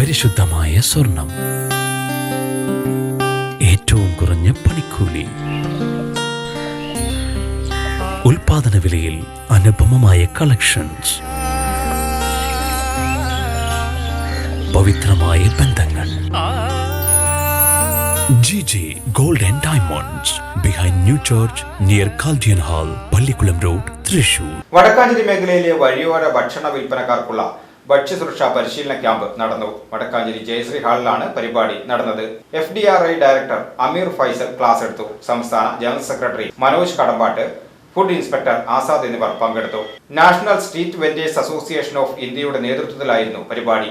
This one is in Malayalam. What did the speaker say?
പരിശുദ്ധമായ സ്വർണം. ഏറ്റവും കുറഞ്ഞ പണിക്കൂലി. ഉൽപാദന വിലയിൽ അനുപമമായ കളക്ഷൻസ്. പവിത്രമായ ബന്ധങ്ങൾ. G G gold and diamonds behind new church near Chaldean hall Pallikulam road Thrissur Vadakkanchery മേഖലയിലെ വഴിയോര ഭക്ഷണ വിൽപ്പനക്കാർക്കുള്ള ഭക്ഷ്യസുരക്ഷാ പരിശീലന ക്യാമ്പ് നടന്നു. വടക്കാഞ്ചേരി ജയശ്രീ ഹാളിലാണ് പരിപാടി നടന്നത്. F D R I director Ameer Faisal class എടുത്തു. സംസ്ഥാന general secretary Manoj Kadampattu food inspector Azad എന്നിവർ പങ്കെടുത്തു. National Street Vendors Association of ഇന്ത്യയുടെ നേതൃത്വത്തിലായിരുന്നു പരിപാടി.